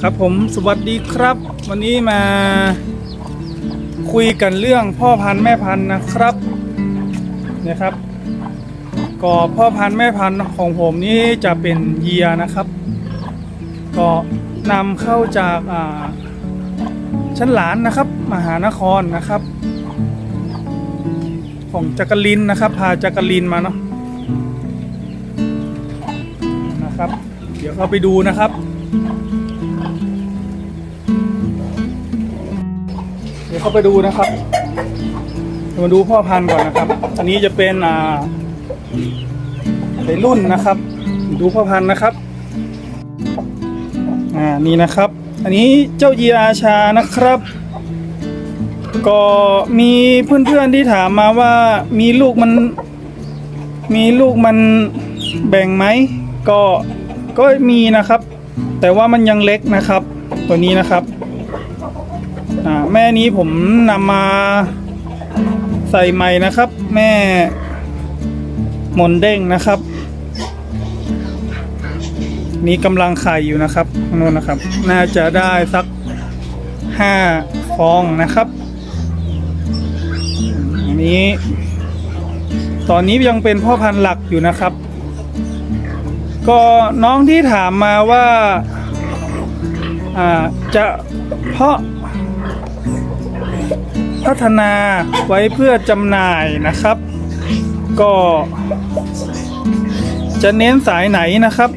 ครับผมสวัสดีครับ วันนี้มาคุยกันเรื่องพ่อพันธุ์แม่พันธุ์นะครับนี่ยครับก็พ่อพันธุ์แม่พันธุ์ของผมนี่จะเป็นเยียนะครับ ก็นำเข้าจากอ่าชั้นหลานนะครับ มหานครนะครับ ของจักรินนะครับ พาจักรินมาเนาะนะครับ เดี๋ยวเข้าไปดูนะครับ ดี๋ยวเข้าไปดูนะครับเดี๋ยวมาดูพ่อพันธุ์ก่อนนะครับ อันนี้จะเป็นอ่าเป็นรุ่นนะครับ ดูพ่อพันธุ์นะครับอ่านี่นะครับ อันนี้เจ้ายีราชานะครับ ก็มีเพื่อนๆที่ถามมาว่ามีลูกมัน มีลูกมันแบ่งไหมก็ก็มีนะครับ แต่ว่ามันยังเล็กนะครับ ตัวนี้นะครับ อ่าแม่นี้ผมนำมาใส่ใหม่นะครับ แม่หมนเด้งนะครับ นี่กำลังไข่อยู่นะครับข้างโน้นนะครับ น่าจะได้สักห้าฟองนะครับอันนี้ ตอนนี้ยังเป็นพ่อพันธุ์หลักอยู่นะครับ ก็น้องที่ถามมาว่าอ่าจะเพาะ พัฒนาไว้เพื่อจำหน่ายนะครับ ก็จะเน้นสายไหนนะครับ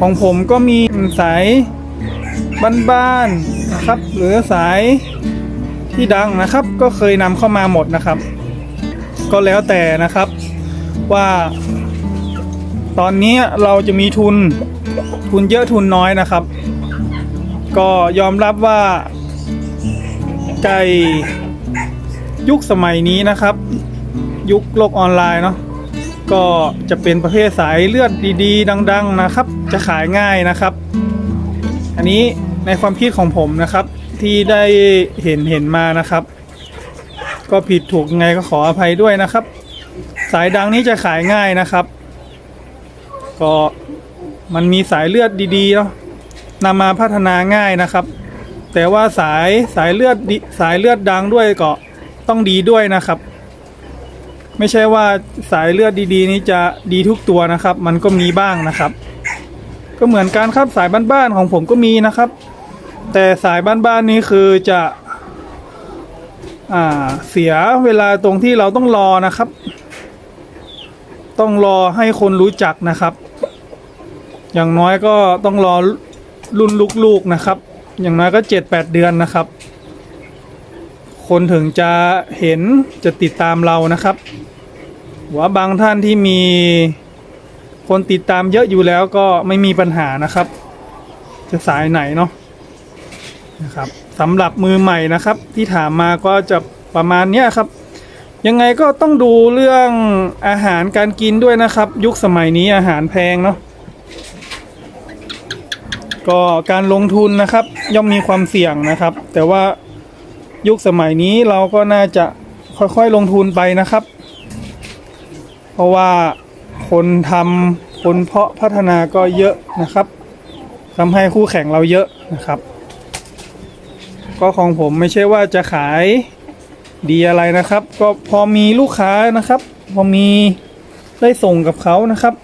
ของผมก็มีสายบ้านๆนะครับ หรือสายที่ดังนะครับ ก็เคยนำเข้ามาหมดนะครับ ก็แล้วแต่นะครับว่า ตอนนี้เราจะมีทุนทุนเยอะทุนน้อยนะครับ ก็ยอมรับว่า ไก่ยุคสมัยนี้นะครับ ยุคโลกออนไลน์เนาะก็จะเป็นประเภทสายเลือดดีๆ ดัง ๆนะครับ จะขายง่ายนะครับ อันนี้ในความคิดของผมนะครับ ที่ได้เห็นเห็นมานะครับ ก็ผิดถูกไงก็ขออภัยด้วยนะครับ สายดังนี้จะขายง่ายนะครับ ก็มันมีสายเลือดดีๆเนาะนำมาพัฒนาง่ายนะครับ แต่ว่าสายสายเลือดสายเลือดดังด้วยก็ต้องดีด้วยนะครับ ไม่ใช่ว่าสายเลือดดีๆ นี้จะดีทุกตัวนะครับ มันก็มีบ้างนะครับ ก็เหมือนกันครับสายบ้านๆของผมก็มีนะครับ แต่สายบ้านๆนี้คือจะอ่าเสียเวลาตรงที่เราต้องรอนะครับ ต้องรอให้คนรู้จักนะครับ อย่างน้อยก็ต้องรอรุ่นลูกๆนะครับ อย่างน้อยก็เจ็ดแปดเดือนนะครับ คนถึงจะเห็นจะติดตามเรานะครับว่าบางท่านที่มีคนติดตามเยอะอยู่แล้วก็ไม่มีปัญหานะครับ จะสายไหนเนาะนะครับสำหรับมือใหม่นะครับ ที่ถามมาก็จะประมาณเนี้ยครับ ยังไงก็ต้องดูเรื่องอาหารการกินด้วยนะครับ ยุคสมัยนี้อาหารแพงเนาะ ก็การลงทุนนะครับย่อมมีความเสี่ยงนะครับ แต่ว่ายุคสมัยนี้เราก็น่าจะค่อยๆลงทุนไปนะครับ เพราะว่าคนทำคนเพาะพัฒนาก็เยอะนะครับทำให้คู่แข่งเราเยอะนะครับ ก็ของผมไม่ใช่ว่าจะขายดีอะไรนะครับ ก็พอมีลูกค้านะครับ พอมีได้ส่งกับเขานะครับ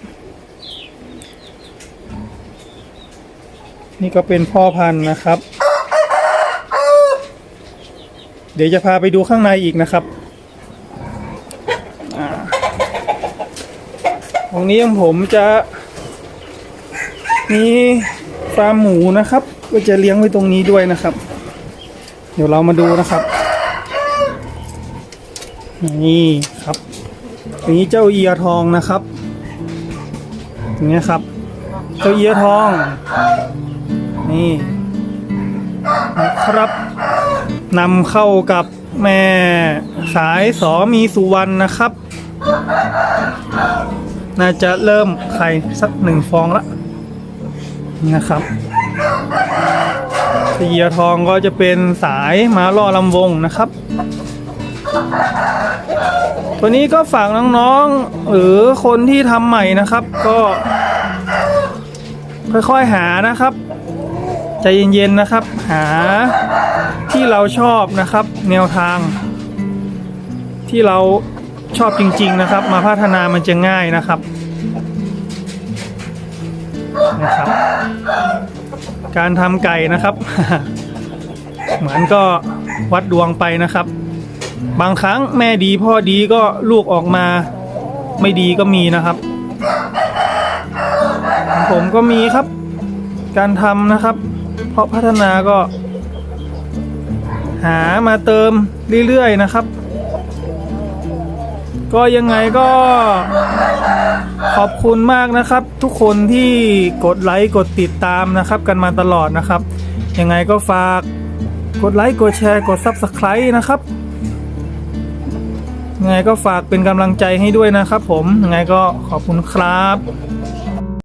นี่ก็เป็นพ่อพันธุ์นะครับ เดี๋ยวจะพาไปดูข้างในอีกนะครับอ่าตรงนี้ของผมจะมีฟาร์มหมูนะครับ ก็จะเลี้ยงไว้ตรงนี้ด้วยนะครับ เดี๋ยวเรามาดูนะครับ นี่ครับอันนี้เจ้าเอียทองนะครับอย่างเงี้ยครับ เจ้าเอียทอง นี่นะครับนำเข้ากับแม่สายสอมีสุวรรณนะครับ น่าจะเริ่มไข่สักหนึ่งฟองละนะครับเสียทองก็จะเป็นสายมาล่อลำวงนะครับ ตัวนี้ก็ฝากน้องๆ หรือคนที่ทำใหม่นะครับ ก็ค่อยๆหานะครับ ใจเย็นๆนะครับ หาที่เราชอบนะครับ แนวทาง ที่เราชอบจริง ๆนะครับ มาพัฒนามันจะง่ายนะครับนะครับ การทำไก่นะครับ เหมือนก็วัดดวงไปนะครับ บางครั้งแม่ดีพ่อดีก็ลูกออกมา ไม่ดีก็มีนะครับ ผมก็มีครับ การทำนะครับ ราะพัฒนาก็ หามาเติมเรื่อยๆนะครับ ก็ยังไงก็ขอบคุณมากนะครับ ทุกคนที่กดไลค์กดติดตามนะครับ กันมาตลอดนะครับ ยังไงก็ฝากกดไลค์กดแชร์กด Subscribe นะครับยังไงก็ฝากเป็นกำลังใจให้ด้วยนะครับผมยังไงก็ขอบคุณครับ